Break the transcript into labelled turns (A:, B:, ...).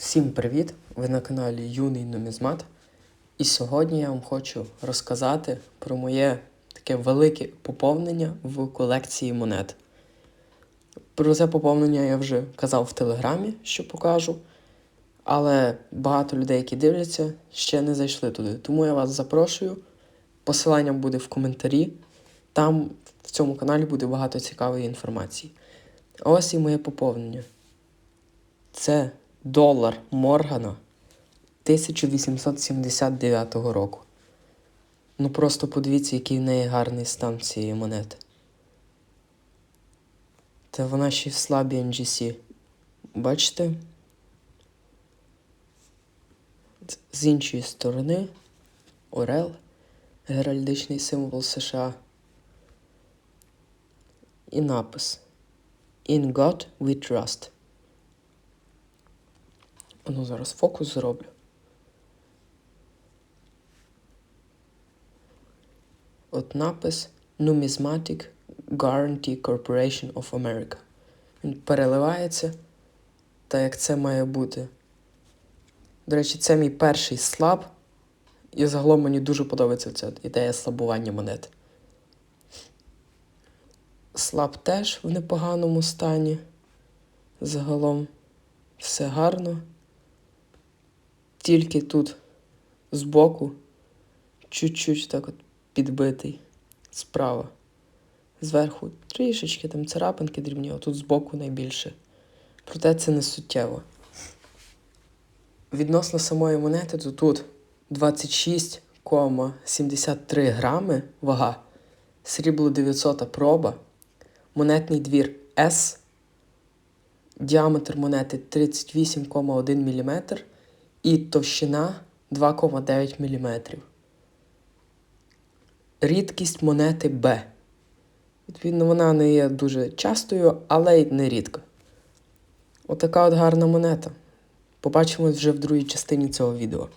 A: Всім привіт! Ви на каналі Юний Нумізмат. І сьогодні я вам хочу розказати про моє таке велике поповнення в колекції монет. Про це поповнення я вже казав в Телеграмі, що покажу. Але багато людей, які дивляться, ще не зайшли туди. Тому я вас запрошую. Посилання буде в коментарі. Там в цьому каналі буде багато цікавої інформації. Ось і моє поповнення. Це долар Моргана 1879 року. Ну просто подивіться, який в неї гарний стан цієї монети. Та вона ще в слабій NGC. Бачите? З іншої сторони Орел, геральдичний символ США. І напис In God we trust. Ну, зараз фокус зроблю. От напис Numismatic Guarantee Corporation of America. Він переливається, так як це має бути. До речі, це мій перший слаб. І загалом мені дуже подобається ця ідея слабування монет. Слаб теж в непоганому стані. Загалом все гарно. Тільки тут збоку чуть-чуть так от підбитий справа. Зверху трішечки там царапинки дрібні, а тут збоку найбільше. Проте це не суттєво. Відносно самої монети, то тут 26,73 грами вага, срібло 900 проба, монетний двір S, діаметр монети 38,1 мм і товщина 2,9 мм. Рідкість монети B. Відповідно, вона не є дуже частою, але й не рідка. Отака от гарна монета. Побачимось вже в другій частині цього відео.